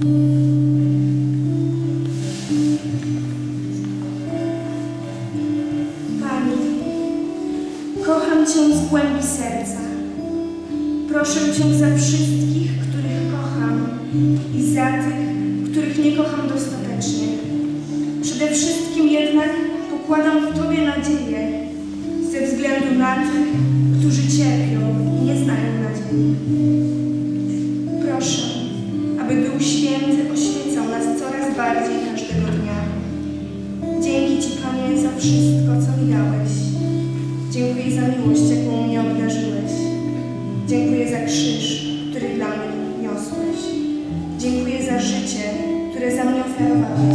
Pani, kocham Cię z głębi serca. Proszę Cię za wszystkich, których kocham i za tych, których nie kocham dostatecznie. Przede wszystkim jednak pokładam w Tobie nadzieję ze względu na tych, którzy cierpią i nie znają nadziei. Duch Święty oświecał nas coraz bardziej każdego dnia. Dzięki Ci, Panie, za wszystko, co mi dałeś. Dziękuję za miłość, jaką mnie obdarzyłeś. Dziękuję za krzyż, który dla mnie niosłeś. Dziękuję za życie, które za mnie oferowałeś.